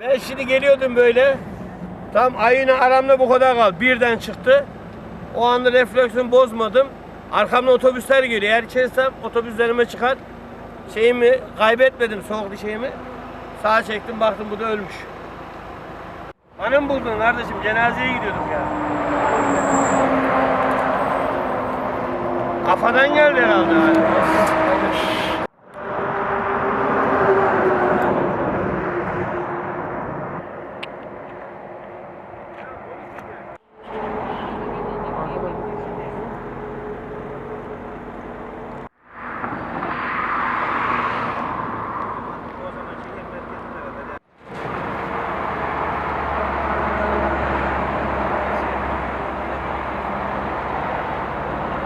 Ben şimdi geliyordum böyle. Tam ayına aramda bu kadar kaldı. Birden çıktı. O anda refleksimi bozmadım. arkamda otobüsler geliyor. Eğer içerisem otobüslerime çıkar. Şeyimi kaybetmedim soğuk şeyimi. Sağa çektim baktım bu da ölmüş. Bana mı buldun kardeşim? Cenazeye gidiyorduk ya. Kafadan geldi herhalde.